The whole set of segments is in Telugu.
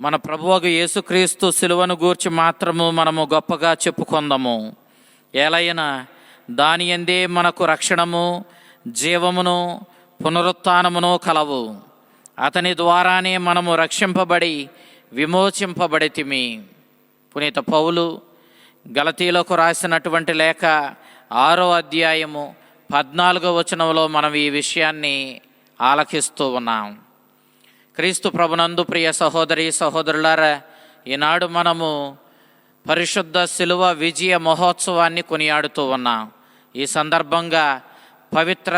మన ప్రభువగు యేసుక్రీస్తు సిలువను గూర్చి మాత్రము మనము గొప్పగా చెప్పుకొందము. ఎలయన దాని ఎందే మనకు రక్షణము జీవమును పునరుత్నమును కలవు. అతని ద్వారానే మనము రక్షింపబడి విమోచింపబడితిమి. పునీత పౌలు గలతీలకు రాసినటువంటి లేఖ ఆరో అధ్యాయము పద్నాలుగో వచనంలో మనం ఈ విషయాన్ని ఆలకిస్తూ ఉన్నాం. క్రీస్తు ప్రభునందు ప్రియ సహోదరి సహోదరులారా ఈనాడు మనము పరిశుద్ధ శిలువ విజయ మహోత్సవాన్ని కొనియాడుతూ ఉన్నాం. ఈ సందర్భంగా పవిత్ర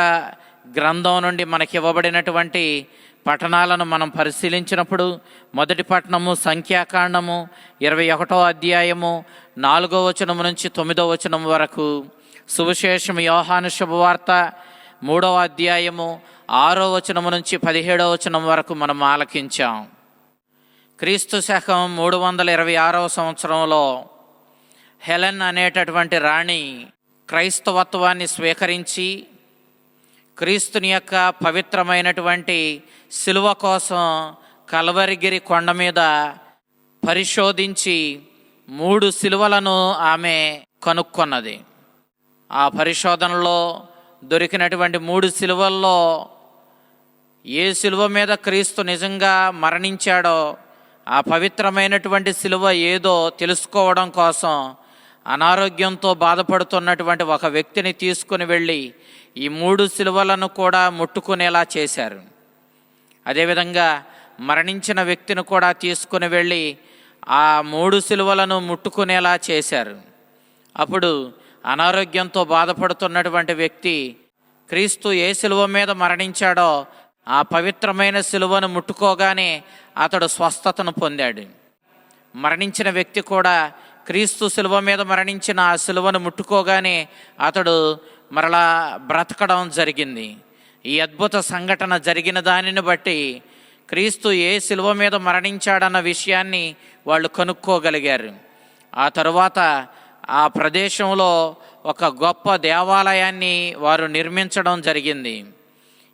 గ్రంథం నుండి మనకి ఇవ్వబడినటువంటి పట్టణాలను మనం పరిశీలించినప్పుడు మొదటి పట్టణము సంఖ్యాకాండము ఇరవై ఒకటో అధ్యాయము నాలుగో వచనం నుంచి తొమ్మిదో వచనం వరకు సువిశేషం యోహాను శుభవార్త మూడవ అధ్యాయము ఆరో వచనము నుంచి పదిహేడో వచనం వరకు మనం ఆలకించాం. క్రీస్తు శకం మూడు వందల ఇరవై ఆరవ సంవత్సరంలో హెలెన్ అనేటటువంటి రాణి క్రైస్తవత్వాన్ని స్వీకరించి క్రీస్తుని యొక్క పవిత్రమైనటువంటి శిలువ కోసం కలవరిగిరి కొండ మీద పరిశోధించి మూడు శిలువలను ఆమె కనుక్కొన్నది. ఆ పరిశోధనలో దొరికినటువంటి మూడు శిలువల్లో ఏ శిలువ మీద క్రీస్తు నిజంగా మరణించాడో ఆ పవిత్రమైనటువంటి శిలువ ఏదో తెలుసుకోవడం కోసం అనారోగ్యంతో బాధపడుతున్నటువంటి ఒక వ్యక్తిని తీసుకుని వెళ్ళి ఈ మూడు శిలువలను కూడా ముట్టుకునేలా చేశారు. అదేవిధంగా మరణించిన వ్యక్తిని కూడా తీసుకుని వెళ్ళి ఆ మూడు శిలువలను ముట్టుకునేలా చేశారు. అప్పుడు అనారోగ్యంతో బాధపడుతున్నటువంటి వ్యక్తి క్రీస్తు ఏ శిలువ మీద మరణించాడో ఆ పవిత్రమైన శిలువను ముట్టుకోగానే అతడు స్వస్థతను పొందాడు. మరణించిన వ్యక్తి కూడా క్రీస్తు శిలువ మీద మరణించిన ఆ సిలువను ముట్టుకోగానే అతడు మరలా బ్రతకడం జరిగింది. ఈ అద్భుత సంఘటన జరిగిన దానిని బట్టి క్రీస్తు ఏ శిలువ మీద మరణించాడన్న విషయాన్ని వాళ్ళు కనుక్కోగలిగారు. ఆ తరువాత ఆ ప్రదేశంలో ఒక గొప్ప దేవాలయాన్ని వారు నిర్మించడం జరిగింది.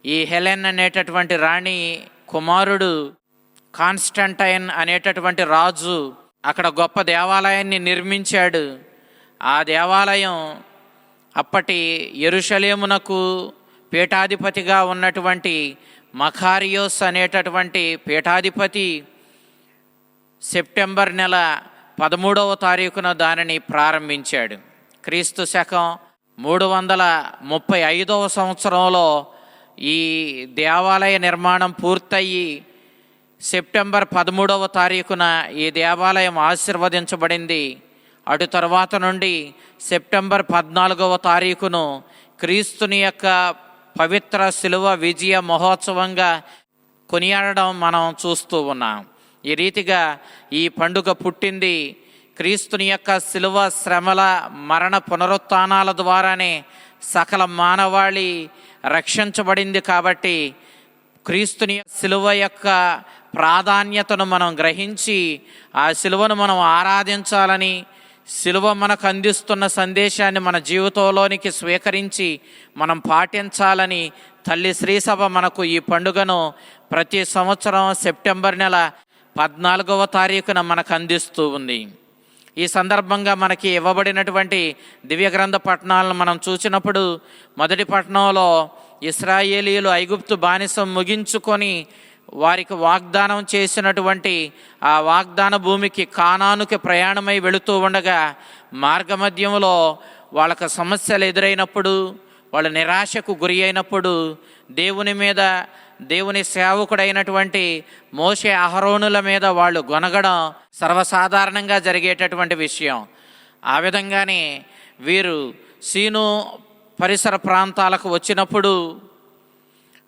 ఈ హెలెన్ అనేటటువంటి రాణి కుమారుడు కాన్స్టంటైన్ అనేటటువంటి రాజు అక్కడ గొప్ప దేవాలయాన్ని నిర్మించాడు. ఆ దేవాలయం అప్పటి ఎరుషలేమునకు పీఠాధిపతిగా ఉన్నటువంటి మఖారియోస్ అనేటటువంటి పీఠాధిపతి సెప్టెంబర్ నెల పదమూడవ తారీఖున దానిని ప్రారంభించాడు. క్రీస్తు శకం మూడు వందల ముప్పై ఐదవ సంవత్సరంలో ఈ దేవాలయ నిర్మాణం పూర్తయి సెప్టెంబర్ పదమూడవ తారీఖున ఈ దేవాలయం ఆశీర్వదించబడింది. అటు తర్వాత నుండి సెప్టెంబర్ పద్నాలుగవ తారీఖును క్రీస్తుని యొక్క పవిత్ర శిలువ విజయ మహోత్సవంగా కొనియాడడం మనం చూస్తూ ఉన్నాం. ఈ రీతిగా ఈ పండుగ పుట్టింది క్రీస్తుని యొక్క శిలువ శ్రమల మరణ పునరుత్నాల ద్వారానే సకల మానవాళి రక్షించబడింది కాబట్టి క్రీస్తుని శిలువ యొక్క ప్రాధాన్యతను మనం గ్రహించి ఆ సిలువను మనం ఆరాధించాలని సిలువ మనకు అందిస్తున్న సందేశాన్ని మన జీవితంలోనికి స్వీకరించి మనం పాటించాలని తల్లి శ్రీసభ మనకు ఈ పండుగను ప్రతి సంవత్సరం సెప్టెంబర్ నెల పద్నాలుగవ తారీఖున మనకు అందిస్తూ ఉంది. ఈ సందర్భంగా మనకి ఇవ్వబడినటువంటి దివ్య గ్రంథ పట్టణాలను మనం చూసినప్పుడు మొదటి పట్టణంలో ఇస్రాయేలీలు ఐగుప్తు బానిసం ముగించుకొని వారికి వాగ్దానం చేసినటువంటి ఆ వాగ్దాన భూమికి కానానుకి ప్రయాణమై వెళుతూ ఉండగా మార్గమధ్యంలో వాళ్ళకు సమస్యలు ఎదురైనప్పుడు వాళ్ళు నిరాశకు గురి అయినప్పుడు దేవుని మీద దేవుని సేవకుడైనటువంటి మోసే అహరోనుల మీద వాళ్ళు గొనగడం సర్వసాధారణంగా జరిగేటటువంటి విషయం. ఆ విధంగానే వీరు సీను పరిసర ప్రాంతాలకు వచ్చినప్పుడు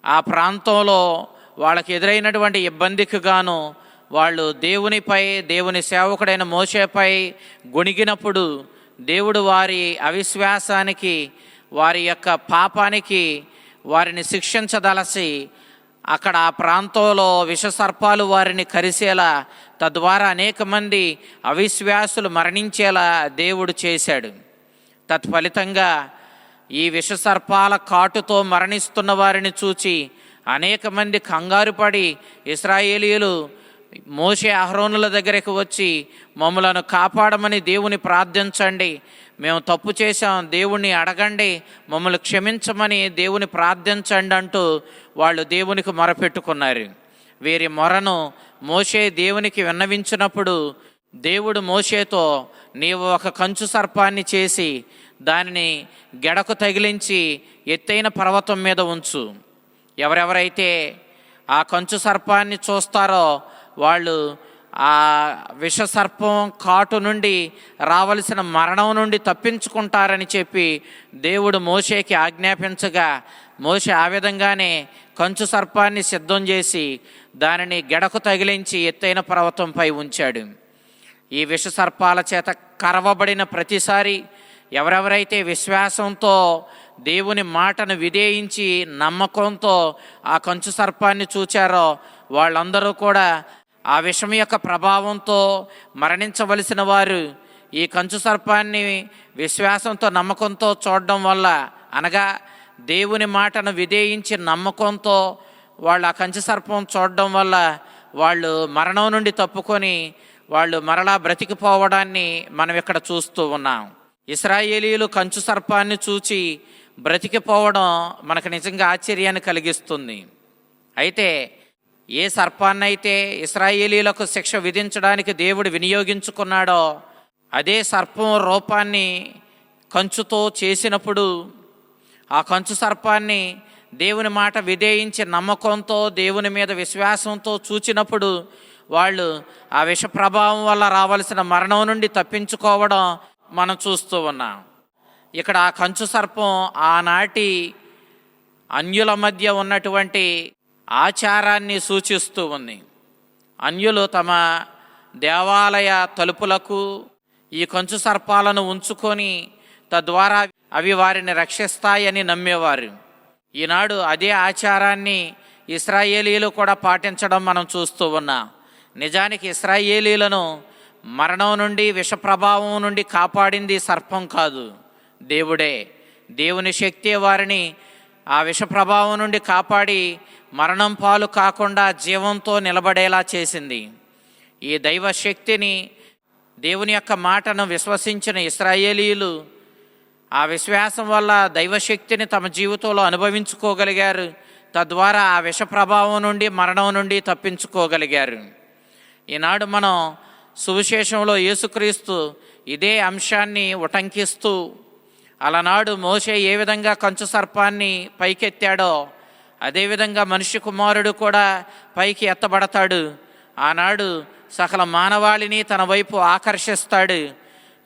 ఆ ప్రాంతంలో వాళ్ళకి ఎదురైనటువంటి ఇబ్బందికి గాను వాళ్ళు దేవునిపై దేవుని సేవకుడైన మోసేపై గొణిగినప్పుడు దేవుడు వారి అవిశ్వాసానికి వారి యొక్క పాపానికి వారిని శిక్షించదలసి అక్కడ ఆ ప్రాంతంలో విషసర్పాలు వారిని కరిసేలా తద్వారా అనేక మంది అవిశ్వాసులు మరణించేలా దేవుడు చేశాడు. తత్ఫలితంగా ఈ విషసర్పాల కాటుతో మరణిస్తున్న వారిని చూచి అనేక మంది కంగారు పడి ఇస్రాయేలీలు మోషే అహరోనుల దగ్గరికి వచ్చి మమ్మలను కాపాడమని దేవుని ప్రార్థించండి. మేము తప్పు చేశాం దేవుణ్ణి అడగండి మమ్మల్ని క్షమించమని దేవుని ప్రార్థించండి అంటూ వాళ్ళు దేవునికి మొరపెట్టుకున్నారు. వీరి మొరను మోషే దేవునికి విన్నవించినప్పుడు దేవుడు మోషేతో నీవు ఒక కంచు సర్పాన్ని చేసి దానిని గెడకు తగిలించి ఎత్తైన పర్వతం మీద ఉంచు. ఎవరెవరైతే ఆ కంచు సర్పాన్ని చూస్తారో వాళ్ళు ఆ విష సర్పం కాటు నుండి రావలసిన మరణం నుండి తప్పించుకుంటారని చెప్పి దేవుడు మోషేకి ఆజ్ఞాపించగా మోష ఆ విధంగానే కంచు సర్పాన్ని సిద్ధం చేసి దానిని గెడకు తగిలించి ఎత్తైన పర్వతంపై ఉంచాడు. ఈ విష సర్పాల చేత కరవబడిన ప్రతిసారి ఎవరెవరైతే విశ్వాసంతో దేవుని మాటను విధేయించి నమ్మకంతో ఆ కంచు సర్పాన్ని చూచారో వాళ్ళందరూ కూడా ఆ విషం యొక్క ప్రభావంతో మరణించవలసిన వారు ఈ కంచు సర్పాన్ని విశ్వాసంతో నమ్మకంతో చూడడం వల్ల అనగా దేవుని మాటను విధేయించి నమ్మకంతో వాళ్ళు ఆ కంచు సర్పం చూడడం వల్ల వాళ్ళు మరణం నుండి తప్పుకొని వాళ్ళు మరలా బ్రతికిపోవడాన్ని మనం ఇక్కడ చూస్తూ ఉన్నాం. ఇస్రాయేలీలు కంచు సర్పాన్ని చూచి బ్రతికిపోవడం మనకు నిజంగా ఆశ్చర్యాన్ని కలిగిస్తుంది. అయితే ఏ సర్పాన్నైతే ఇస్రాయేలీలకు శిక్ష విధించడానికి దేవుడు వినియోగించుకున్నాడో అదే సర్పం రూపాన్ని కంచుతో చేసినప్పుడు ఆ కంచు సర్పాన్ని దేవుని మాట విధేయించి నమ్మకంతో దేవుని మీద విశ్వాసంతో చూచినప్పుడు వాళ్ళు ఆ విష ప్రభావం వల్ల రావలసిన మరణం నుండి తప్పించుకోవడం మనం చూస్తూ ఉన్నాం. ఇక్కడ ఆ కంచు సర్పం ఆనాటి అన్యుల మధ్య ఉన్నటువంటి ఆచారాన్ని సూచిస్తూ ఉంది. అన్యులు తమ దేవాలయ తలుపులకు ఈ కంచు సర్పాలను ఉంచుకొని తద్వారా అవి వారిని రక్షిస్తాయని నమ్మేవారు. ఈనాడు అదే ఆచారాన్ని ఇస్రాయేలీలు కూడా పాటించడం మనం చూస్తూ ఉన్నాం. నిజానికి ఇస్రాయేలీలను మరణం నుండి విషప్రభావం నుండి కాపాడింది సర్పం కాదు. దేవుడే. దేవుని శక్తి వారిని ఆ విష ప్రభావం నుండి కాపాడి మరణం పాలు కాకుండా జీవంతో నిలబడేలా చేసింది. ఈ దైవ శక్తిని దేవుని యొక్క మాటను విశ్వసించిన ఇస్రాయేలీలు ఆ విశ్వాసం వల్ల దైవశక్తిని తమ జీవితంలో అనుభవించుకోగలిగారు. తద్వారా ఆ విష ప్రభావం నుండి మరణం నుండి తప్పించుకోగలిగారు. ఈనాడు మనం సువిశేషంలో యేసుక్రీస్తు ఇదే అంశాన్ని ఉటంకిస్తూ అలనాడు మోసే ఏ విధంగా కంచు సర్పాన్ని పైకెత్తాడో అదేవిధంగా మనిషి కుమారుడు కూడా పైకి ఎత్తబడతాడు. ఆనాడు సకల మానవాళిని తన వైపు ఆకర్షిస్తాడు.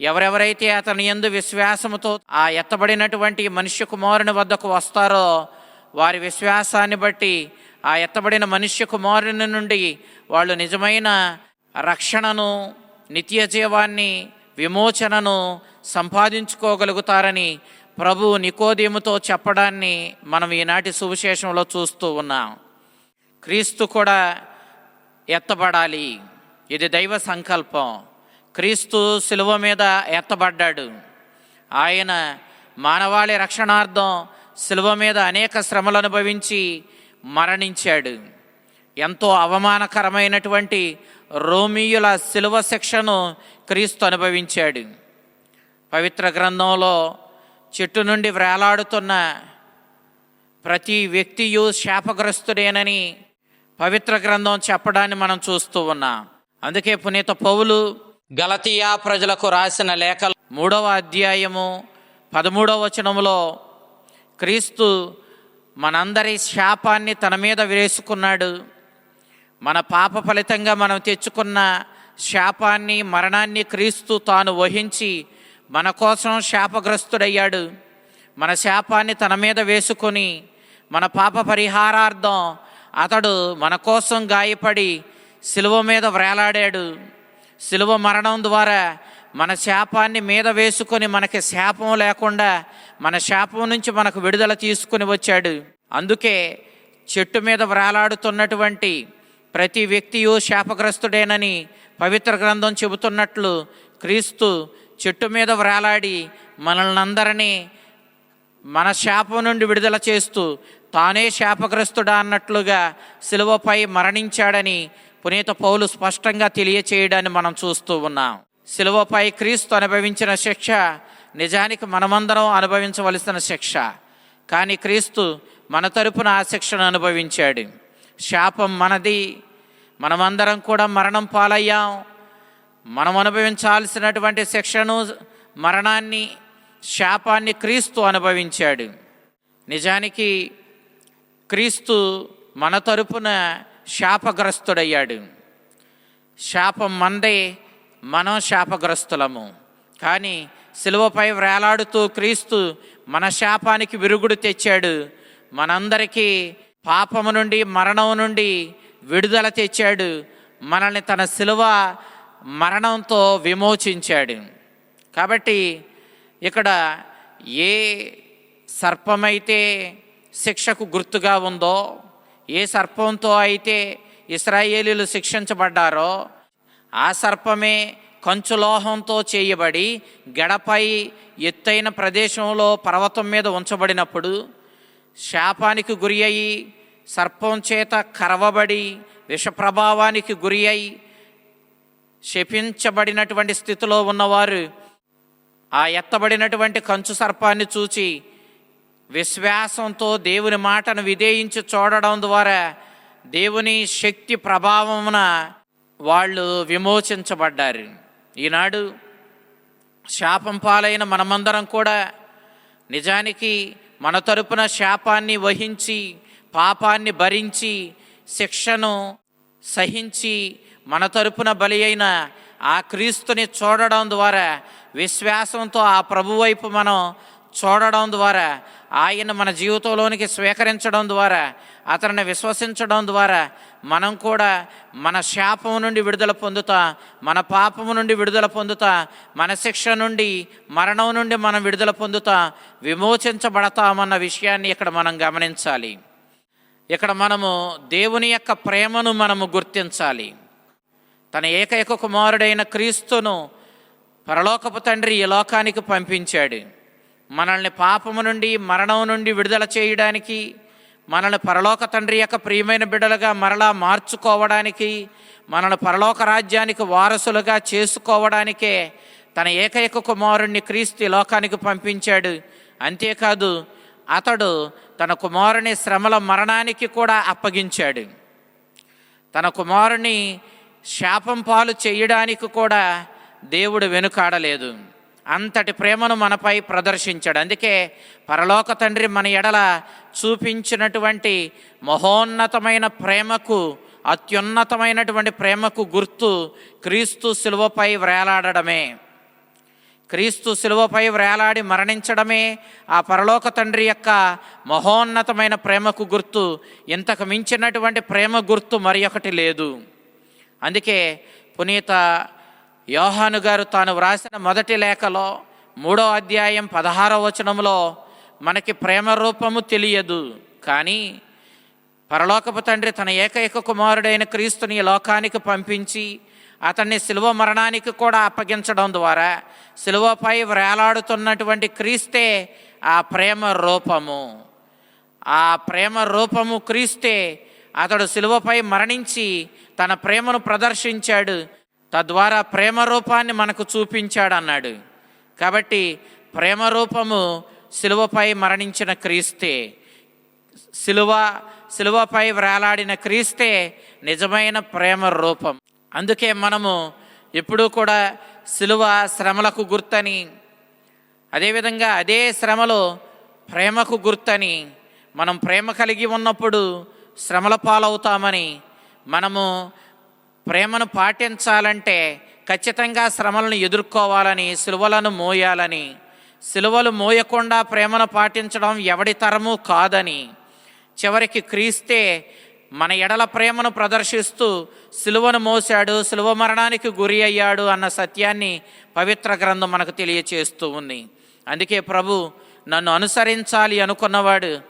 ఎవరెవరైతే అతని ఎందు విశ్వాసముతో ఆ ఎత్తబడినటువంటి మనుష్య కుమారుని వద్దకు వస్తారో వారి విశ్వాసాన్ని బట్టి ఆ ఎత్తబడిన మనుష్య కుమారుని నుండి వాళ్ళు నిజమైన రక్షణను నిత్య జీవాన్ని విమోచనను సంపాదించుకోగలుగుతారని ప్రభు నికోదేముతో చెప్పడాన్ని మనం ఈనాటి సువిశేషంలో చూస్తూ ఉన్నాం. క్రీస్తు కూడా ఎత్తబడాలి. ఇది దైవ సంకల్పం. క్రీస్తు శిలువ మీద ఎత్తబడ్డాడు. ఆయన మానవాళి రక్షణార్థం శిలువ మీద అనేక శ్రమలు అనుభవించి మరణించాడు. ఎంతో అవమానకరమైనటువంటి రోమియుల శిలువ శిక్షను క్రీస్తు అనుభవించాడు. పవిత్ర గ్రంథంలో చెట్టు నుండి వ్రేలాడుతున్న ప్రతి వ్యక్తియు శాపగ్రస్తుడేనని పవిత్ర గ్రంథం చెప్పడాన్ని మనం చూస్తూ ఉన్నాం. అందుకే పునీత పౌలు గలతీయా ప్రజలకు రాసిన లేఖ మూడవ అధ్యాయము పదమూడవ వచనంలో క్రీస్తు మనందరి శాపాన్ని తన మీద వేసుకున్నాడు మన పాప ఫలితంగా మనం తెచ్చుకున్న శాపాన్ని మరణాన్ని క్రీస్తు తాను వహించి మన కోసం శాపగ్రస్తుడయ్యాడు. మన శాపాన్ని తన మీద వేసుకొని మన పాప పరిహారార్థం అతడు మన కోసం గాయపడి శిలువ మీద వ్రేలాడాడు. శిలువ మరణం ద్వారా మన శాపాన్ని మీద వేసుకొని మనకి శాపం లేకుండా మన శాపం నుంచి మనకు విడుదల తీసుకుని వచ్చాడు. అందుకే చెట్టు మీద వ్రేలాడుతున్నటువంటి ప్రతి వ్యక్తియు శాపగ్రస్తుడేనని పవిత్ర గ్రంథం చెబుతున్నట్లు క్రీస్తు చెట్టు మీద వ్రేలాడి మనల్ని అందరినీ మన శాపం నుండి విడుదల చేస్తూ తానే శాపగ్రస్తుడా అన్నట్లుగా శిలువపై మరణించాడని పునీత పౌలు స్పష్టంగా తెలియచేయడాన్ని మనం చూస్తూ ఉన్నాం. శిలువపై క్రీస్తు అనుభవించిన శిక్ష నిజానికి మనమందరం అనుభవించవలసిన శిక్ష. కానీ క్రీస్తు మన తరపున ఆ శిక్షను అనుభవించాడు. శాపం మనది. మనమందరం కూడా మరణం పాలయ్యాం. మనం అనుభవించాల్సినటువంటి శిక్షను మరణాన్ని శాపాన్ని క్రీస్తు అనుభవించాడు. నిజానికి క్రీస్తు మన తరపున శాపగ్రస్తుడయ్యాడు. శాపం మందే మనం శాపగ్రస్తులము. కానీ సిలువపై వేలాడుతూ క్రీస్తు మన శాపానికి విరుగుడు తెచ్చాడు. మనందరికీ పాపము నుండి మరణం నుండి విడుదల తెచ్చాడు. మనల్ని తన సిలువ మరణంతో విమోచించాడు. కాబట్టి ఇక్కడ ఏ సర్పమైతే శిక్షకు గుర్తుగా ఉందో ఏ సర్పంతో అయితే ఇస్రాయేలీలు శిక్షించబడ్డారో ఆ సర్పమే కంచులోహంతో చేయబడి గడపై ఎత్తైన ప్రదేశంలో పర్వతం మీద ఉంచబడినప్పుడు శాపానికి గురి అయి సర్పం చేత కరవబడి విషప్రభావానికి గురి అయి శపించబడినటువంటి స్థితిలో ఉన్నవారు ఆ ఎత్తబడినటువంటి కంచు సర్పాన్ని చూచి విశ్వాసంతో దేవుని మాటను విధేయించి చూడడం ద్వారా దేవుని శక్తి ప్రభావమున వాళ్ళు విమోచించబడ్డారు. ఈనాడు శాపం పాలైన మనమందరం కూడా నిజానికి మన తరపున శాపాన్ని వహించి పాపాన్ని భరించి శిక్షను సహించి మన తరపున బలి అయిన ఆ క్రీస్తుని చూడడం ద్వారా విశ్వాసంతో ఆ ప్రభు వైపు మనం చూడడం ద్వారా ఆయన మన జీవితంలోనికి స్వీకరించడం ద్వారా అతనిని విశ్వసించడం ద్వారా మనం కూడా మన శాపం నుండి విడుదల పొందుతా మన పాపము నుండి విడుదల పొందుతా మన శిక్ష నుండి మరణం నుండి మనం విడుదల పొందుతా విమోచించబడతామన్న విషయాన్ని ఇక్కడ మనం గమనించాలి. ఇక్కడ మనము దేవుని యొక్క ప్రేమను మనము గుర్తించాలి. తన ఏకైక కుమారుడైన క్రీస్తును పరలోకపు తండ్రి ఈ లోకానికి పంపించాడు. మనల్ని పాపము నుండి మరణం నుండి విడుదల చేయడానికి మనల్ని పరలోక తండ్రి యొక్క ప్రియమైన బిడ్డలుగా మరలా మార్చుకోవడానికి మనల్ని పరలోక రాజ్యానికి వారసులుగా చేసుకోవడానికే తన ఏకైక కుమారుణ్ణి క్రీస్తు ఈ లోకానికి పంపించాడు. అంతేకాదు అతడు తన కుమారుని శ్రమల మరణానికి కూడా అప్పగించాడు. తన కుమారుని శాపం పాలు చేయడానికి కూడా దేవుడు వెనుకాడలేదు. అంతటి ప్రేమను మనపై ప్రదర్శించాడు. అందుకే పరలోక తండ్రి మన ఎడల చూపించినటువంటి మహోన్నతమైన ప్రేమకు అత్యున్నతమైనటువంటి ప్రేమకు గుర్తు క్రీస్తు శిలువపై వ్రేలాడమే క్రీస్తు శిలువపై వ్రేలాడి మరణించడమే ఆ పరలోక తండ్రి యొక్క మహోన్నతమైన ప్రేమకు గుర్తు. ఇంతకు మించినటువంటి ప్రేమ గుర్తు మరి ఒకటి లేదు. అందుకే పునీత యోహాను గారు తాను వ్రాసిన మొదటి లేఖలో మూడో అధ్యాయం పదహారో వచనంలో మనకి ప్రేమ రూపము తెలియదు. కానీ పరలోకపు తండ్రి తన ఏకైక కుమారుడైన క్రీస్తుని ఈ లోకానికి పంపించి అతన్ని శిలువ మరణానికి కూడా అప్పగించడం ద్వారా శిలువపై వ్రేలాడుతున్నటువంటి క్రీస్తే ఆ ప్రేమ రూపము. ఆ ప్రేమ రూపము క్రీస్తే అతడు శిలువపై మరణించి తన ప్రేమను ప్రదర్శించాడు. తద్వారా ప్రేమ రూపాన్ని మనకు చూపించాడు అన్నాడు కాబట్టి ప్రేమ రూపము శిలువపై మరణించిన క్రీస్తే. సిలువ సిలువపై వ్రేలాడిన క్రీస్తే నిజమైన ప్రేమ రూపం. అందుకే మనము ఎప్పుడూ కూడా సిలువ శ్రమలకు గుర్తని అదేవిధంగా అదే శ్రమలో ప్రేమకు గుర్తని మనం ప్రేమ కలిగి ఉన్నప్పుడు శ్రమల పాలవుతామని మనము ప్రేమను పాటించాలంటే ఖచ్చితంగా శ్రమలను ఎదుర్కోవాలని సిలువలను మోయాలని సిలువలు మోయకుండా ప్రేమను పాటించడం ఎవడి తరము కాదని. చివరికి క్రీస్తే మన ఎడల ప్రేమను ప్రదర్శిస్తూ సిలువను మోశాడు సిలువ మరణానికి గురి అయ్యాడు అన్న సత్యాన్ని పవిత్ర గ్రంథం మనకు తెలియచేస్తూ ఉంది. అందుకే ప్రభు నన్ను అనుసరించాలి అనుకున్నవాడు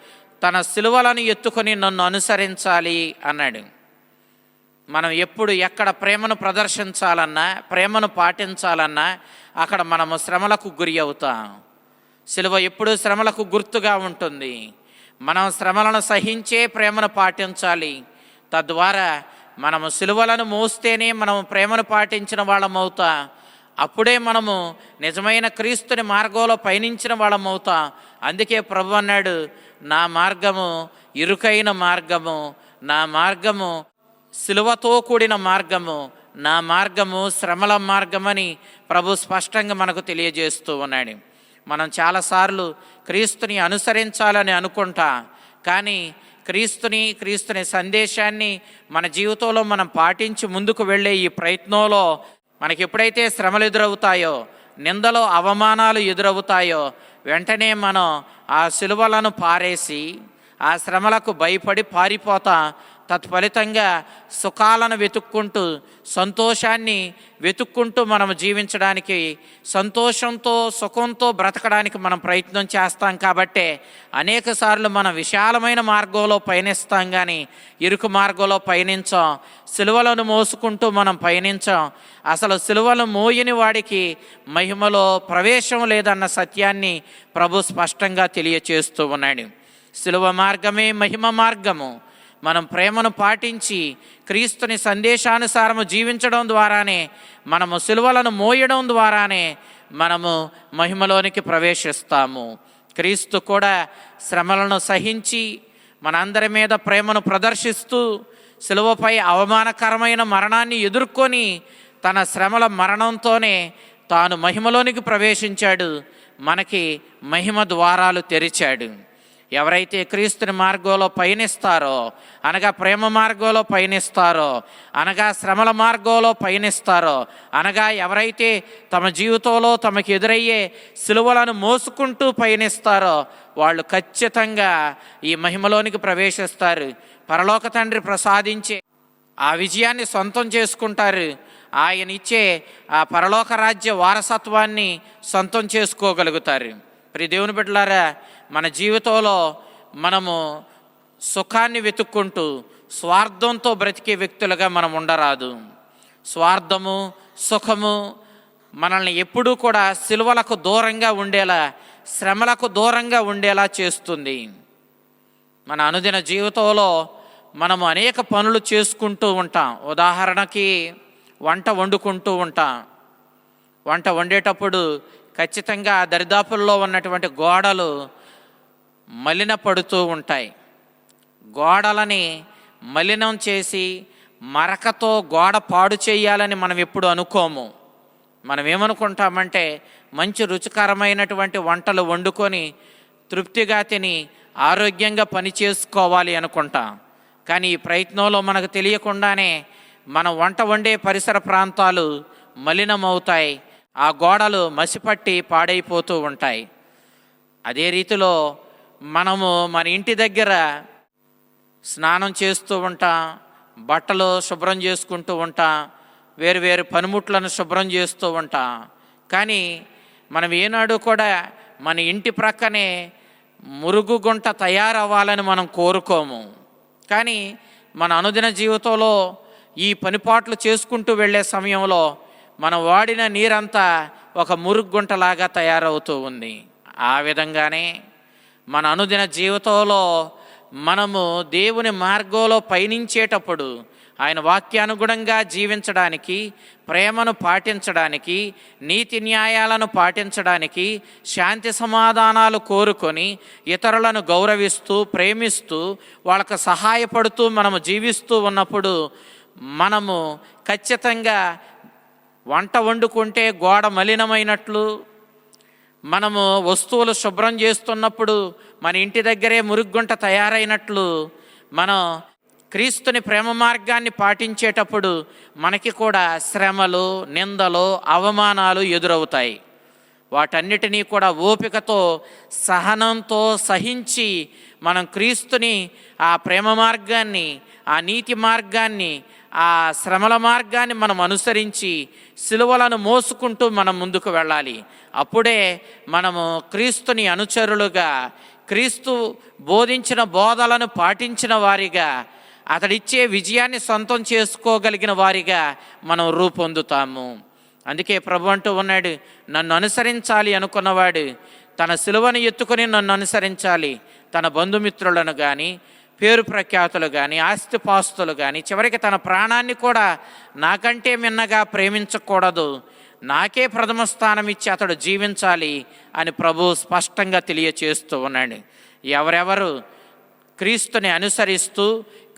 తన సిలువలను ఎత్తుకొని నన్ను అనుసరించాలి అన్నాడు. మనం ఎప్పుడు ఎక్కడ ప్రేమను ప్రదర్శించాలన్నా ప్రేమను పాటించాలన్నా అక్కడ మనము శ్రమలకు గురి అవుతాం. సిలువ ఎప్పుడూ శ్రమలకు గుర్తుగా ఉంటుంది. మనం శ్రమలను సహించే ప్రేమను పాటించాలి. తద్వారా మనము సిలువలను మోస్తేనే మనము ప్రేమను పాటించిన వాళ్ళం అవుతా. అప్పుడే మనము నిజమైన క్రీస్తుని మార్గంలో పయనించిన వాళ్ళం అవుతా. అందుకే ప్రభు అన్నాడు నా మార్గము ఇరుకైన మార్గము నా మార్గము సిలువతో కూడిన మార్గము నా మార్గము శ్రమల మార్గమని ప్రభు స్పష్టంగా మనకు తెలియజేస్తూ ఉన్నాడు. మనం చాలాసార్లు క్రీస్తుని అనుసరించాలని అనుకుంటా కానీ క్రీస్తుని క్రీస్తుని సందేశాన్ని మన జీవితంలో మనం పాటించి ముందుకు వెళ్ళే ఈ ప్రయత్నంలో మనకి ఎప్పుడైతే శ్రమలు ఎదురవుతాయో నిందలో అవమానాలు ఎదురవుతాయో వెంటనే మనం ఆ సిలువలను పారేసి ఆ శ్రమలకు భయపడి పారిపోతా తత్ఫలితంగా సుఖాలను వెతుక్కుంటూ సంతోషాన్ని వెతుక్కుంటూ మనం జీవించడానికి సంతోషంతో సుఖంతో బ్రతకడానికి మనం ప్రయత్నం చేస్తాం కాబట్టే అనేక సార్లు మనం విశాలమైన మార్గంలో పయనిస్తాం కానీ ఇరుకు మార్గంలో పయనించాం సిలువలను మోసుకుంటూ మనం పయనించాం. అసలు సిలువలు మోయని వాడికి మహిమలో ప్రవేశం లేదన్న సత్యాన్ని ప్రభు స్పష్టంగా తెలియచేస్తూ ఉన్నాడు. సిలువ మార్గమే మహిమ మార్గము. మనం ప్రేమను పాటించి క్రీస్తుని సందేశానుసారము జీవించడం ద్వారానే మనము సిలువలను మోయడం ద్వారానే మనము మహిమలోనికి ప్రవేశిస్తాము. క్రీస్తు కూడా శ్రమలను సహించి మనందరి మీద ప్రేమను ప్రదర్శిస్తూ సిలువపై అవమానకరమైన మరణాన్ని ఎదుర్కొని తన శ్రమల మరణంతోనే తాను మహిమలోనికి ప్రవేశించాడు మనకి మహిమ ద్వారాలు తెరిచాడు. ఎవరైతే క్రీస్తుని మార్గంలో పయనిస్తారో అనగా ప్రేమ మార్గంలో పయనిస్తారో అనగా శ్రమల మార్గంలో పయనిస్తారో అనగా ఎవరైతే తమ జీవితంలో తమకు ఎదురయ్యే సిలువలను మోసుకుంటూ పయనిస్తారో వాళ్ళు ఖచ్చితంగా ఈ మహిమలోనికి ప్రవేశిస్తారు. పరలోక తండ్రి ప్రసాదించే ఆ విజయాన్ని సొంతం చేసుకుంటారు. ఆయన ఇచ్చే ఆ పరలోక రాజ్య వారసత్వాన్ని సొంతం చేసుకోగలుగుతారు. ప్రి దేవుని బిడ్డలారా మన జీవితంలో మనము సుఖాన్ని వెతుక్కుంటూ స్వార్థంతో బ్రతికే వ్యక్తులుగా మనం ఉండరాదు. స్వార్థము సుఖము మనల్ని ఎప్పుడూ కూడా సిలువలకు దూరంగా ఉండేలా శ్రమలకు దూరంగా ఉండేలా చేస్తుంది. మన అనుదిన జీవితంలో మనము అనేక పనులు చేసుకుంటూ ఉంటాం. ఉదాహరణకి వంట వండుకుంటూ ఉంటాం. వంట వండేటప్పుడు ఖచ్చితంగా ఆ దరిదాపుల్లో ఉన్నటువంటి గోడలు మలినపడుతూ ఉంటాయి. గోడలని మలినం చేసి మరకతో గోడ పాడు చేయాలని మనం ఎప్పుడు అనుకోము. మనం ఏమనుకుంటామంటే మంచి రుచికరమైనటువంటి వంటలు వండుకొని తృప్తిగా తిని ఆరోగ్యంగా పని చేసుకోవాలి అనుకుంటాం. కానీ ఈ ప్రయత్నంలో మనకు తెలియకుండానే మన వంట వండే పరిసర ప్రాంతాలు మలినమవుతాయి. ఆ గోడలు మసిపట్టి పాడైపోతూ ఉంటాయి. అదే రీతిలో మనము మన ఇంటి దగ్గర స్నానం చేస్తూ ఉంటాం బట్టలు శుభ్రం చేసుకుంటూ ఉంటాం వేరు వేరు పనిముట్లను శుభ్రం చేస్తూ ఉంటాం. కానీ మనం ఏనాడు కూడా మన ఇంటి ప్రక్కనే మురుగు గుంట తయారవ్వాలని మనం కోరుకోము. కానీ మన అనుదిన జీవితంలో ఈ పనిపాట్లు చేసుకుంటూ వెళ్ళే సమయంలో మనం వాడిన నీరంతా ఒక మురుగ్గుంటలాగా తయారవుతూ ఉంది. ఆ విధంగానే మన అనుదిన జీవితంలో మనము దేవుని మార్గంలో పయనించేటప్పుడు ఆయన వాక్యానుగుణంగా జీవించడానికి ప్రేమను పాటించడానికి నీతి న్యాయాలను పాటించడానికి శాంతి సమాధానాలు కోరుకొని ఇతరులను గౌరవిస్తూ ప్రేమిస్తూ వాళ్ళకు సహాయపడుతూ మనము జీవిస్తూ ఉన్నప్పుడు మనము ఖచ్చితంగా వంట వండుకుంటే గోడ మలినమైనట్లు మనము వస్తువులు శుభ్రం చేస్తున్నప్పుడు మన ఇంటి దగ్గరే మురుగుంట తయారైనట్లు మనం క్రీస్తుని ప్రేమ మార్గాన్ని పాటించేటప్పుడు మనకి కూడా శ్రమలు నిందలు అవమానాలు ఎదురవుతాయి. వాటన్నిటినీ కూడా ఓపికతో సహనంతో సహించి మనం క్రీస్తుని ఆ ప్రేమ మార్గాన్ని ఆ నీతి మార్గాన్ని ఆ శ్రమల మార్గాన్ని మనం అనుసరించి సిలువలను మోసుకుంటూ మనం ముందుకు వెళ్ళాలి. అప్పుడే మనము క్రీస్తుని అనుచరులుగా క్రీస్తు బోధించిన బోధలను పాటించిన వారిగా అతడిచ్చే విజయాన్ని సొంతం చేసుకోగలిగిన వారిగా మనం రూపొందుతాము. అందుకే ప్రభు అంటూ ఉన్నాడు నన్ను అనుసరించాలి అనుకున్నవాడు తన సిలువను ఎత్తుకొని నన్ను అనుసరించాలి. తన బంధుమిత్రులను కానీ పేరు ప్రఖ్యాతులు కానీ ఆస్తిపాస్తులు కానీ చివరికి తన ప్రాణాన్ని కూడా నాకంటే మిన్నగా ప్రేమించకూడదు. నాకే ప్రథమ స్థానం ఇచ్చి అతడు జీవించాలి అని ప్రభు స్పష్టంగా తెలియచేస్తూ ఉన్నాడు. ఎవరెవరు క్రీస్తుని అనుసరిస్తూ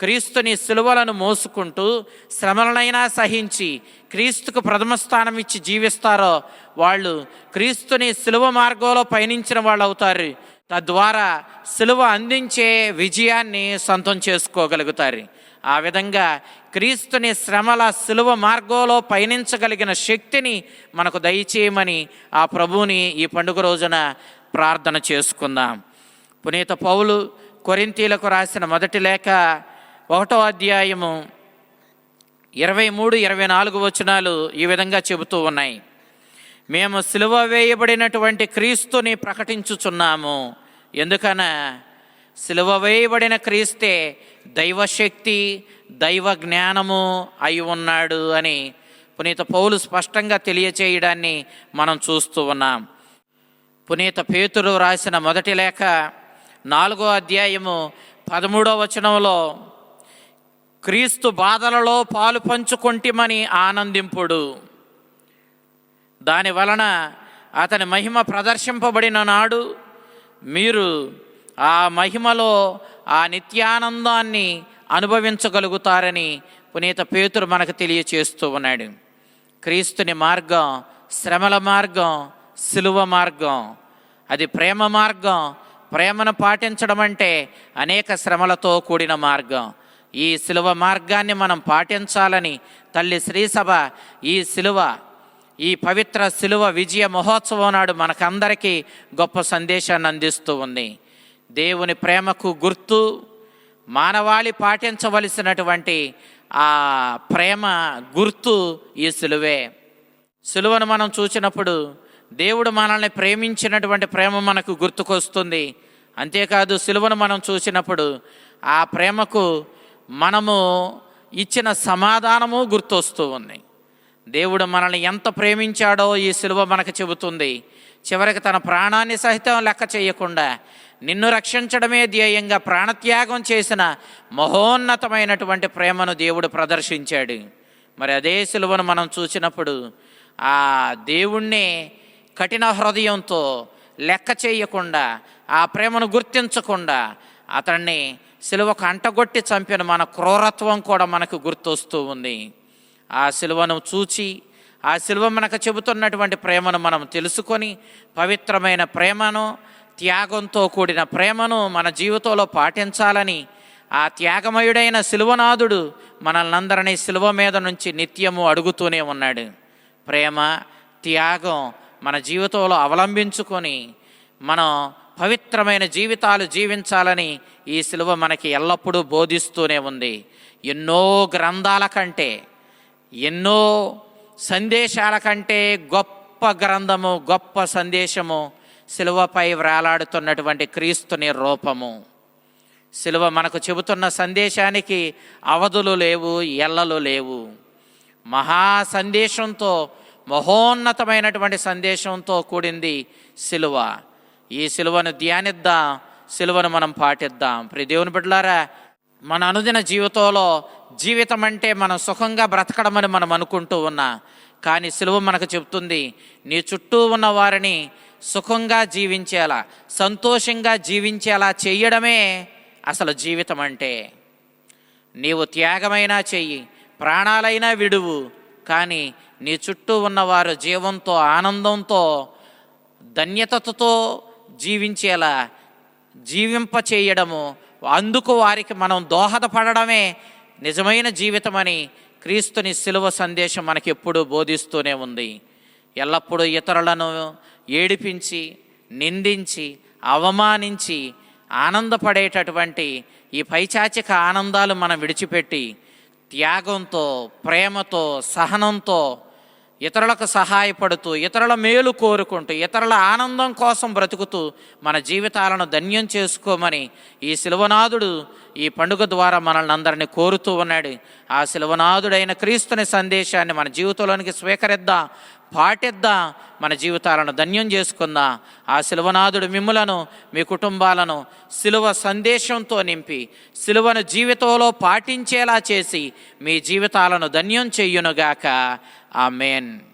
క్రీస్తుని సులువలను మోసుకుంటూ శ్రమలనైనా సహించి క్రీస్తుకు ప్రథమ స్థానం ఇచ్చి జీవిస్తారో వాళ్ళు క్రీస్తుని సులువ మార్గంలో పయనించిన వాళ్ళు అవుతారు తద్వారా సిలువ అందించే విజయాన్ని సొంతం చేసుకోగలుగుతారు. ఆ విధంగా క్రీస్తుని శ్రమల సులువ మార్గంలో పయనించగలిగిన శక్తిని మనకు దయచేయమని ఆ ప్రభువుని ఈ పండుగ రోజున ప్రార్థన చేసుకుందాం. పునీత పౌలు కొరింతీలకు రాసిన మొదటి లేఖ ఒకటో అధ్యాయము ఇరవై మూడు ఇరవై నాలుగు వచనాలు ఈ విధంగా చెబుతూ ఉన్నాయి. మేము సిలువ వేయబడినటువంటి క్రీస్తుని ప్రకటించుచున్నాము. ఎందుకన? సిలువ వేయబడిన క్రీస్తే దైవశక్తి దైవ జ్ఞానము అయి ఉన్నాడు అని పునీత పౌలు స్పష్టంగా తెలియచేయడాన్ని మనం చూస్తూ ఉన్నాం. పునీత పేతురు రాసిన మొదటి లేఖ నాలుగో అధ్యాయము పదమూడో వచనంలో క్రీస్తు బాధలలో పాలు పంచుకొంటిమని ఆనందింపుడు. దాని వలన అతని మహిమ ప్రదర్శింపబడిన నాడు మీరు ఆ మహిమలో ఆ నిత్యానందాన్ని అనుభవించగలుగుతారని పునీత పేతురు మనకు తెలియచేస్తూ ఉన్నాడు. క్రీస్తుని మార్గం శ్రమల మార్గం సిలువ మార్గం. అది ప్రేమ మార్గం ప్రేమను పాటించడం అంటే అనేక శ్రమలతో కూడిన మార్గం. ఈ సిలువ మార్గాన్ని మనం పాటించాలని తల్లి శ్రీసభ ఈ సిలువ ఈ పవిత్ర శిలువ విజయ మహోత్సవం నాడు మనకందరికీ గొప్ప సందేశాన్ని అందిస్తూ ఉంది. దేవుని ప్రేమకు గుర్తు మానవాళి పాటించవలసినటువంటి ఆ ప్రేమ గుర్తు ఈ సిలువే. సిలువను మనం చూసినప్పుడు దేవుడు మనల్ని ప్రేమించినటువంటి ప్రేమ మనకు గుర్తుకొస్తుంది. అంతేకాదు సిలువను మనం చూసినప్పుడు ఆ ప్రేమకు మనము ఇచ్చిన సమాధానము గుర్తొస్తూ ఉంది. దేవుడు మనల్ని ఎంత ప్రేమించాడో ఈ సిలువ మనకు చెబుతుంది. చివరికి తన ప్రాణాన్ని సహితం లెక్క చేయకుండా నిన్ను రక్షించడమే ధ్యేయంగా ప్రాణత్యాగం చేసిన మహోన్నతమైనటువంటి ప్రేమను దేవుడు ప్రదర్శించాడు. మరి అదే సిలువను మనం చూసినప్పుడు ఆ దేవుణ్ణి కఠిన హృదయంతో లెక్క చేయకుండా ఆ ప్రేమను గుర్తించకుండా అతన్ని సిలువకు అంటగొట్టి చంపిన మన క్రూరత్వం కూడా మనకు గుర్తొస్తూ ఉంది. ఆ శిలువను చూచి ఆ శిలువ మనకు చెబుతున్నటువంటి ప్రేమను మనం తెలుసుకొని పవిత్రమైన ప్రేమను త్యాగంతో కూడిన ప్రేమను మన జీవితంలో పాటించాలని ఆ త్యాగమయుడైన శిలువనాథుడు మనల్ని అందరినీ మీద నుంచి నిత్యము అడుగుతూనే ఉన్నాడు. ప్రేమ త్యాగం మన జీవితంలో అవలంబించుకొని మనం పవిత్రమైన జీవితాలు జీవించాలని ఈ శిలువ మనకి ఎల్లప్పుడూ బోధిస్తూనే ఉంది. ఎన్నో గ్రంథాల కంటే ఎన్నో సందేశాల కంటే గొప్ప గ్రంథము గొప్ప సందేశము సిలువపై వ్రేలాడుతున్నటువంటి క్రీస్తుని రూపము. సిలువ మనకు చెబుతున్న సందేశానికి అవధులు లేవు ఎల్లలు లేవు. మహా సందేశంతో మహోన్నతమైనటువంటి సందేశంతో కూడింది సిలువ. ఈ సిలువను ధ్యానిద్దాం సిలువను మనం పాటిద్దాం. ప్రి దేవుని బిడ్డలారా మన అనుదిన జీవితంలో జీవితం అంటే మనం సుఖంగా బ్రతకడమని మనం అనుకుంటూ ఉన్నా. కానీ సులువ మనకు చెప్తుంది నీ చుట్టూ ఉన్న వారిని సుఖంగా జీవించేలా సంతోషంగా జీవించేలా చేయడమే అసలు జీవితం అంటే నీవు త్యాగమైనా చెయ్యి ప్రాణాలైనా విడువు కానీ నీ చుట్టూ ఉన్నవారు జీవంతో ఆనందంతో ధన్యతతో జీవించేలా జీవింప చేయడము అందుకు వారికి మనం దోహదపడడమే నిజమైన జీవితమని క్రీస్తుని సిలువ సందేశం మనకి ఎప్పుడూ బోధిస్తూనే ఉంది. ఎల్లప్పుడూ ఇతరులను ఏడిపించి నిందించి అవమానించి ఆనందపడేటటువంటి ఈ పైచాచిక ఆనందాలు మనం విడిచిపెట్టి త్యాగంతో ప్రేమతో సహనంతో ఇతరులకు సహాయపడుతూ ఇతరుల మేలు కోరుకుంటూ ఇతరుల ఆనందం కోసం బ్రతుకుతూ మన జీవితాలను ధన్యం చేసుకోమని ఈ శిలువనాథుడు ఈ పండుగ ద్వారా మనల్ని అందరినీ కోరుతూ ఉన్నాడు. ఆ శిలువనాథుడైన క్రీస్తుని సందేశాన్ని మన జీవితంలోనికి స్వీకరిద్దాం పాటిద్దాం మన జీవితాలను ధన్యం చేసుకుందాం? ఆ శిలువనాథుడు మిమ్ములను మీ కుటుంబాలను శిలువ సందేశంతో నింపి శిలువను జీవితంలో పాటించేలా చేసి మీ జీవితాలను ధన్యం చెయ్యునుగాక Amén.